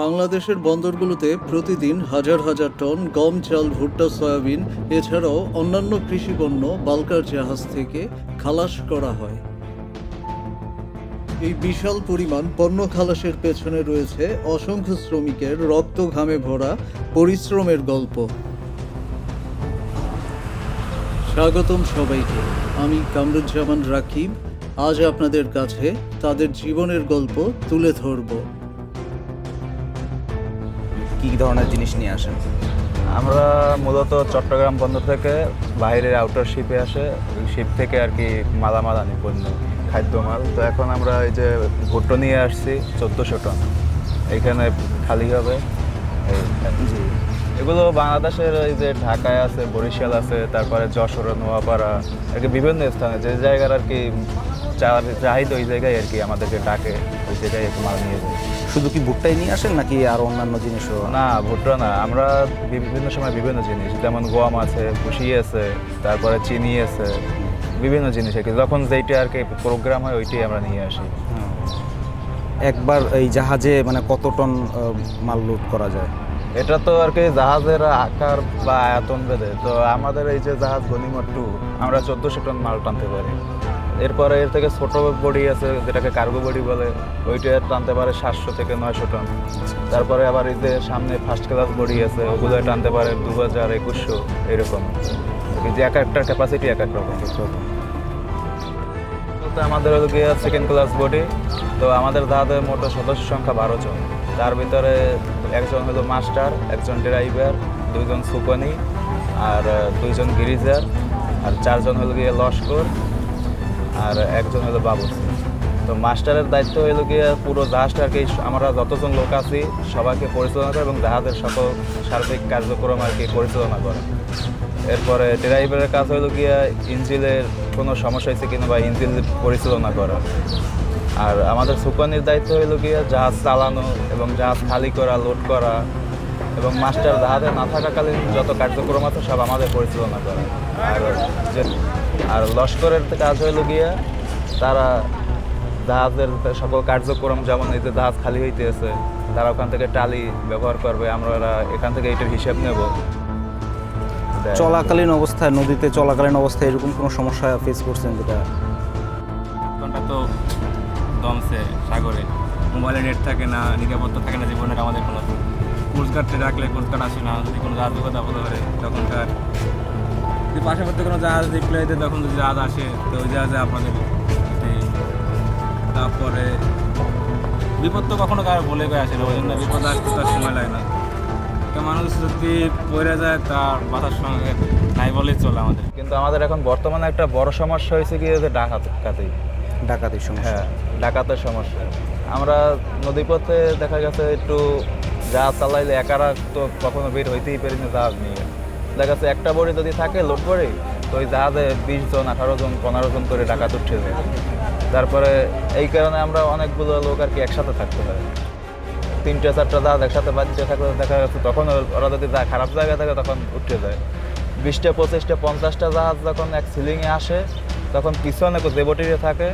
বাংলাদেশের বন্দরগুলোতে প্রতিদিন হাজার হাজার টন গম চাল, ভুট্টা, সয়াবিন, এছাড়াও অন্যান্য কৃষিপণ্য, বালকার জাহাজ থেকে খালাস করা হয়। এই বিশাল পরিমাণ পণ্য খালাসের পেছনে রয়েছে অসংখ্য শ্রমিকের রক্ত ঘামে ভরা পরিশ্রমের গল্প। স্বাগতম সবাইকে। আমি কামরুজ্জামান রাকিব। আজ আপনাদের কাছে তাদের জীবনের গল্প তুলে ধরব। কি ধরনের জিনিস নিয়ে আসেন? আমরা মূলত চট্টগ্রাম বন্দর থেকে বাইরের আউটার শিপে আসে ওই শিপ থেকে আর কি মালামাল আনি পণ্য খাদ্যমাল। তো এখন আমরা এই যে ভুট্টো নিয়ে আসছি চোদ্দোশো টন। এখানে খালি হবে। জি। এগুলো বাংলাদেশের এই যে ঢাকায় আছে বরিশাল আছে তারপরে যশোর নোয়াপাড়া আর কি বিভিন্ন স্থানে যে জায়গার আর কি চা- চাহিদা ওই জায়গায় আর কি আমাদেরকে ডাকে ওই জায়গায় একটু মাল নিয়ে যায়। শুধু কি ভুট্টাই নিয়ে আসেন নাকি আর অন্যান্য জিনিসও? না ভুট্টা না আমরা বিভিন্ন সময় বিভিন্ন জিনিস যেমন গম আছে ভুসি আছে তারপরে চিনি আছে বিভিন্ন জিনিস আর কি। যখন যেইটা আর কি প্রোগ্রাম হয় ওইটাই আমরা নিয়ে আসি। একবার এই জাহাজে মানে কত টন মাল লোড করা যায়? এটা তো আর কি জাহাজের আকার বা আয়তন বেঁধে তো আমাদের এই যে জাহাজ গনিমা টু আমরা চোদ্দোশো টন মাল টানতে পারি। এরপরে এর থেকে ছোট বডি আছে, যেটাকে কার্গো বডি বলে, ওইটা টানতে পারে সাতশো থেকে নয়শো টন তারপরে আবার যে সামনে ফার্স্ট ক্লাস বডি আছে, ওগুলো টানতে পারে দু হাজার একুশশো এরকম যে এক একটার ক্যাপাসিটি এক এক রকম। তো আমাদের হলো গিয়ে সেকেন্ড ক্লাস বডি, তো আমাদের দাদাদের মোট সদস্য সংখ্যা বারো জন। তার ভিতরে একজন হলো মাস্টার একজন ড্রাইভার দুইজন সুপানি, আর দুইজন গিরিজার আর চারজন হলো গিয়ে লস্কর আর একজন হলো বাবুসি তো মাস্টারের দায়িত্ব হলো গিয়ে পুরো জাহাজটা আর কি, আমরা যতজন লোক আছি, সবাইকে পরিচালনা করে এবং জাহাজের সকল সার্বিক কার্যক্রম আর কি পরিচালনা করে। এরপরে ড্রাইভারের কাজ হলো গিয়ে ইঞ্জিনের কোনো সমস্যা হয়েছে কিনা বা ইঞ্জিন পরিচালনা করা। আর আমাদের সুপানির দায়িত্ব হলো গিয়ে জাহাজ চালানো এবং জাহাজ খালি করা লোড করা এবং মাস্টার জাহাজে না থাকাকালীন যত কার্যক্রম আছে সব আমাদের পরিচালনা করা। আর যে আর লস্করের কাজ হলো গিয়ে তারা জাহাজের সকল কার্যক্রম যেমন এই যে জাহাজ খালি হইতেছে তারা ওখান থেকে টালি ব্যবহার করবে আমরা এখান থেকে এটার হিসাব নেব। চলাকালীন অবস্থায় নদীতে চলাকালীন অবস্থায় এরকম কোনো সমস্যা ফেস করছেন যেটা? ঘণ্টা তো দমছে সাগরে। মোবাইলে নেট থাকে না নিরাপত্তা থাকে না জীবনের আমাদের কোনো। কোস্টগার্ডে রাখলে কোস্টগার্ড আসে না যদি কোনো বিপদ আপদ ধরে তখনকার যদি পাশাপাশি কোনো জাহাজ রিপ্লাইতে তখন যদি জাহাজ আসে তো ওই জাহাজে আপনাদের এই, তারপরে বিপদ তো কখনো কারও বলে গিয়ে আসে না ওই জন্য বিপদ আসতে তার সময় লাগে না। একটা মানুষ যদি পড়ে যায় তার বাধার সঙ্গে নাই বলেই চলে আমাদের। কিন্তু আমাদের এখন বর্তমানে একটা বড় সমস্যা হয়েছে কি যে ডাকাত। ডাকাতি ডাকাতির সমস্যা। হ্যাঁ ডাকাতের সমস্যা। আমরা নদীপথে দেখা গেছে একটু জাহাজ চালাইলে একারা তো কখনো বের হইতেই পারি না জাহাজ নিয়ে। দেখা যাচ্ছে একটা বড়ি যদি থাকে লোড বড়ি তো ওই জাহাজে বিশ জন আঠারো জন পনেরো জন করে ডাকাত উঠে যায়। তারপরে এই কারণে আমরা অনেকগুলো লোক আর কি একসাথে থাকতে হয় তিনটে চারটা জাহাজ একসাথে বাজিতে থাকলে দেখা যাচ্ছে তখন ওরা যদি যা খারাপ জায়গায় থাকে তখন উঠে যায়। বিশটা পঁচিশটা পঞ্চাশটা জাহাজ যখন এক সিলিংয়ে আসে তখন পিছনে যে বটিতে থাকে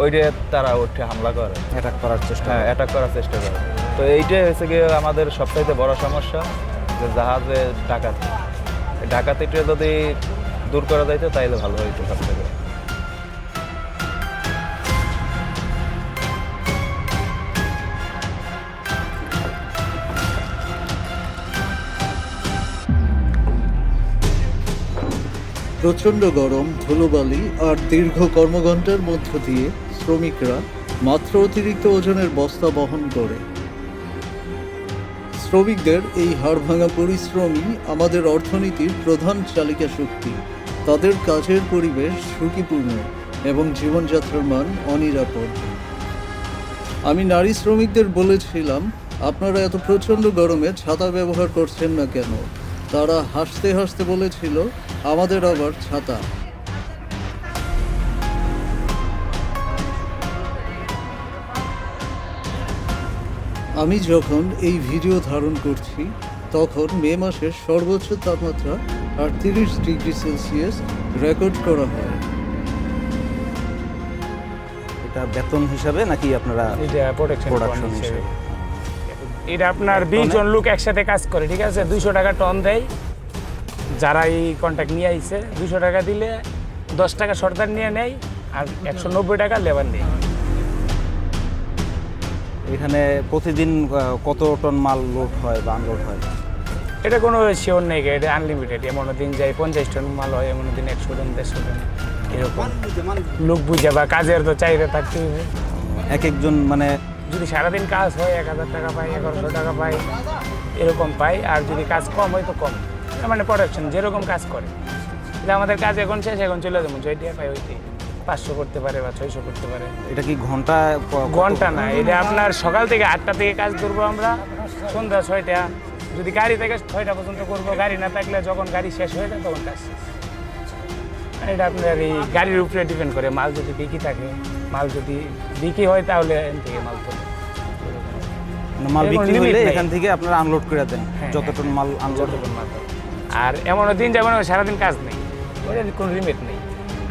ওইটা তারা উঠে হামলা করে। অ্যাটাক করার চেষ্টা হ্যাঁ অ্যাটাক করার চেষ্টা করে। তো এইটাই হয়েছে গিয়ে আমাদের সবচাইতে বড় সমস্যা যে জাহাজে ডাকাতি। এই ডাকাতিটা যদি দূর করা যাইতো তাইলে ভালো হইতো সব থেকে। প্রচণ্ড গরম, ধুলোবালি আর দীর্ঘ কর্মঘণ্টার মধ্য দিয়ে শ্রমিকরা মাত্র অতিরিক্ত ওজনের বস্তা বহন করে। শ্রমিকদের এই হাড়ভাঙা পরিশ্রমই আমাদের অর্থনীতির প্রধান চালিকা শক্তি। তাদের কাজের পরিবেশ ঝুঁকিপূর্ণ এবং জীবনযাত্রার মান অনিরাপদ। আমি নারী শ্রমিকদের বলেছিলাম, আপনারা এত প্রচণ্ড গরমে ছাতা ব্যবহার করছেন না কেন? তারা হাসতে হাসতে বলেছিল, আমাদের আবার ছাতা। আমি যখন এই ভিডিও ধারণ করছি তখন মে মাসের সর্বোচ্চ তাপমাত্রা আটত্রিশ ডিগ্রি সেলসিয়াস রেকর্ড করা হয়। এটা বেতন হিসাবে নাকি আপনারা এটা প্রোডাকশন হিসাবে। এটা আপনার বিশ জন লোক একসাথে কাজ করে ঠিক আছে? দুইশো টাকা টন দেয়। যারা এই কন্ট্যাক্ট নিয়ে আইছে দুশো টাকা দিলে দশ টাকা সরকার নিয়ে নেয় আর একশো নব্বই টাকা লেবার নেয়। এখানে প্রতিদিন কত টন মাল লোড হয় বা আনলোড হয়? এটা কোনো শিওর নেই এটা আনলিমিটেড এমন দিন যায় পঞ্চাশ টন মাল হয় এমন দিন একশো টন দেড়শো টন এরকম। লোক বুঝে বা কাজের তো চাহিদা থাকতেই হবে। এক একজন মানে যদি সারাদিন কাজ হয় এক হাজার টাকা পাই এগারোশো টাকা পাই এরকম পাই আর যদি কাজ কম হয় তো কম। তার মানে প্রোডাকশন যেরকম কাজ করে। এটা আমাদের কাজ এখন শেষ এখন চলে যাব ছয়টিয়া পাই ওইটি পাঁচশো করতে পারে বা ছয়শো করতে পারে। এটা কি ঘণ্টা ঘণ্টা না এটা আপনার সকাল থেকে আটটা থেকে কাজ করব আমরা সন্ধ্যা ছয়টা। যদি গাড়ি থেকে ছয়টা পর্যন্ত করব গাড়ি না থাকলে যখন গাড়ি শেষ হয়ে যায় তখন কাজ শেষ। এটা আপনার এই গাড়ির উপরে ডিপেন্ড করে মাল যদি বিক্রি থাকে মাল যদি বিক্রি হয় তাহলে এখান থেকে মাল তোলে। মাল বিক্রি হলে এখান থেকে আপনারা আনলোড করে দেন হ্যাঁ, যত হ্যাঁ, টন মাল আনলোড যতক্ষণ মাল। আর এমনও দিন যেমন সারাদিন কাজ নেই। কোনো লিমিট নেই।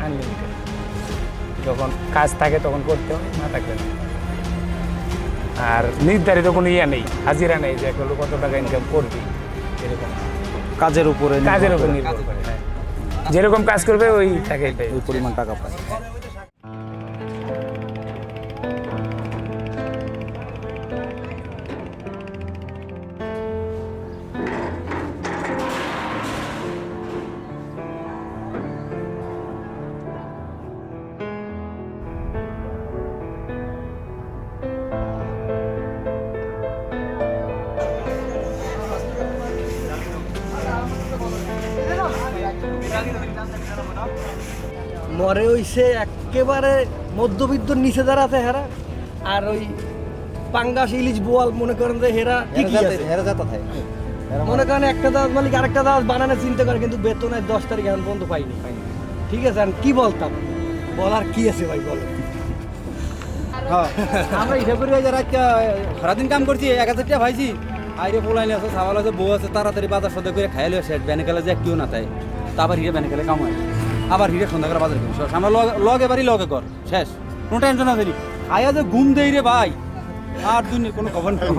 আনলিমিটেড যখন কাজ থাকে তখন করতে হবে না থাকলে না। আর নির্ধারিত কোনো ইয়ে নেই হাজিরা নেই যে একটা কত টাকা ইনকাম করবি এরকম। কাজের উপরে কাজের উপরে নির্ভর করে হ্যাঁ। যেরকম কাজ করবে ওই টাকাই পাই ওই পরিমাণ টাকা পায়। মরে হইছে একেবারে মধ্যবিত্ত নিচে যারা আছে হেরা। আর ওই পাঙ্গাস ইলিশ বোয়াল মনে করেন যে হেরা ঠিকই আছে। মনে করেন একটা দাস মালিক আরেকটা দাস বানানো চিন্তা করে কিন্তু বেতনের দশ তারিখ এখন পর্যন্ত পাইনি। ঠিক আছে আর কি বলতাম? বলার কি আছে ভাই বলো আমরা হিসাব করি যারা সারাদিন কাম করছি এক হাজার টাকা ভাইছি। আইরে পোলাইলে আছে সাবাল আছে বউ আছে তাড়াতাড়ি বাজার সদা করে খাইলে শেষ ব্যানিকালে যে কেউ না তাই। তা আবার হিরে ব্যানিকালে কামাই আবার হিরে সন্ধ্যা করে বাজার করি শেষ আমরা লগে- লগে বাড়ি লগে কর শেষ। কোনো টেনশন আছে নি? আয়া যে ঘুম দেই রে ভাই। আর দুই কোনো খবর নেই।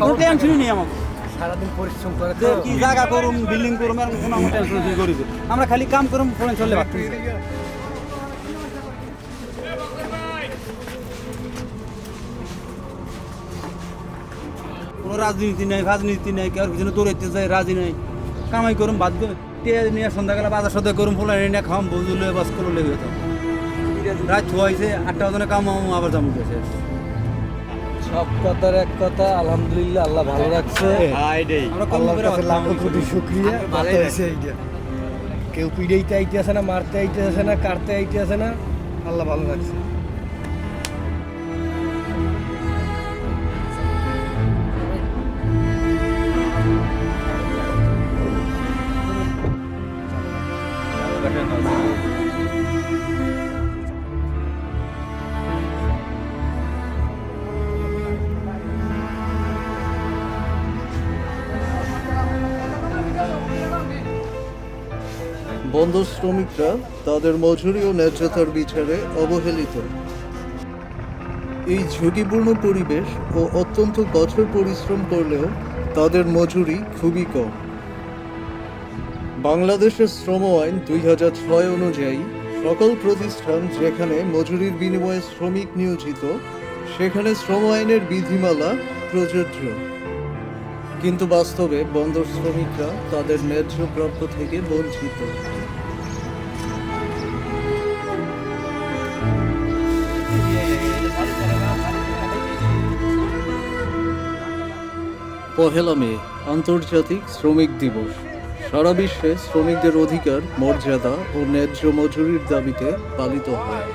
কোনো টেনশনই নেই আমাকে। সারাদিন পরিশ্রম করে কি জায়গা করুম বিল্ডিং করুম এরকম কোনো আমার টেনশন করি আমরা খালি কাম করুম ফোন চললে পারছি কোনো রাজনীতি নাই রাজনীতি নাই কেউ পিছনে দৌড়াইতে যায় রাজি নাই। কামাই করুম বাদ দেবে টিয়া নিয়ে সন্ধ্যাকালে বাজার সদাই করুম ফুলাই নিয়ে খাম বজুলে বাস করলে হয়ে যেতাম রাত ছুয়াইছে আটটা বাজনে কামাম আবার যাব শেষ সব কথার এক কথা আলহামদুলিল্লাহ আল্লাহ ভালো রাখছে। আমরা কম করে কাছে কোটি শুক্রিয়া। ভালো হয়েছে এইটা কেউ পিড়াইতে আইতে আসে না মারতে আইতে আসে না কাটতে আইতে আসে না। আল্লাহ ভালো রাখছে। বন্দর শ্রমিকরা তাদের মজুরি ও ন্যায্যতার বিচারে অবহেলিত। এই ঝুঁকিপূর্ণ পরিবেশ ও অত্যন্ত কঠোর পরিশ্রম করলেও তাদের মজুরি খুবই কম। বাংলাদেশের শ্রম আইন দুই হাজার ছয় অনুযায়ী সকল প্রতিষ্ঠান যেখানে মজুরির বিনিময়ে শ্রমিক নিয়োজিত, সেখানে শ্রম আইনের বিধিমালা প্রযোজ্য। কিন্তু বাস্তবে বন্দর শ্রমিকরা তাদের ন্যায্য প্রাপ্য থেকে বঞ্চিত। পহেলা মে, আন্তর্জাতিক শ্রমিক দিবস। সারা বিশ্বে শ্রমিকদের অধিকার, মর্যাদা ও ন্যায্য মজুরির দাবিতে পালিত হয়।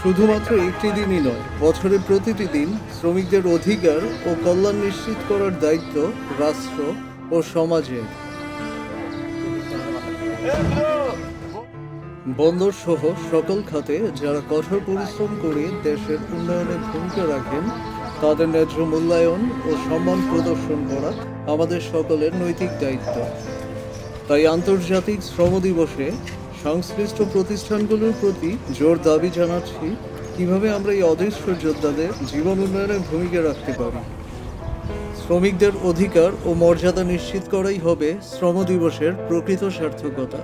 শুধুমাত্র একটি দিনই নয় বছরের প্রতিটি দিন শ্রমিকদের অধিকার ও কল্যাণ নিশ্চিত করার দায়িত্ব রাষ্ট্র ও সমাজের বন্দর সহ সকল খাতে যারা কঠোর পরিশ্রম করে দেশের উন্নয়নে ভূমিকা রাখেন তাদের ন্যায্য মূল্যায়ন ও সম্মান প্রদর্শন করা আমাদের সকলের নৈতিক দায়িত্ব। তাই আন্তর্জাতিক শ্রম দিবসে সংশ্লিষ্ট প্রতিষ্ঠানগুলোর প্রতি জোর দাবি জানাচ্ছি, কীভাবে আমরা এই অদৃশ্য যোদ্ধাদের জীবন উন্নয়নে ভূমিকা রাখতে পারি। শ্রমিকদের অধিকার ও মর্যাদা নিশ্চিত করাই হবে শ্রম দিবসের প্রকৃত সার্থকতা।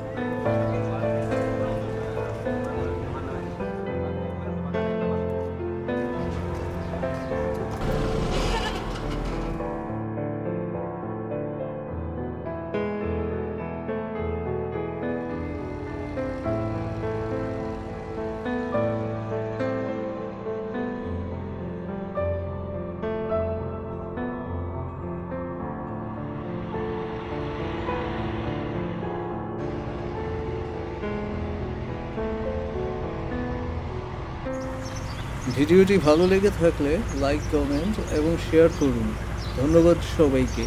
ভিডিওটি ভালো লেগে থাকলে লাইক কমেন্ট এবং শেয়ার করুন। ধন্যবাদ সবাইকে।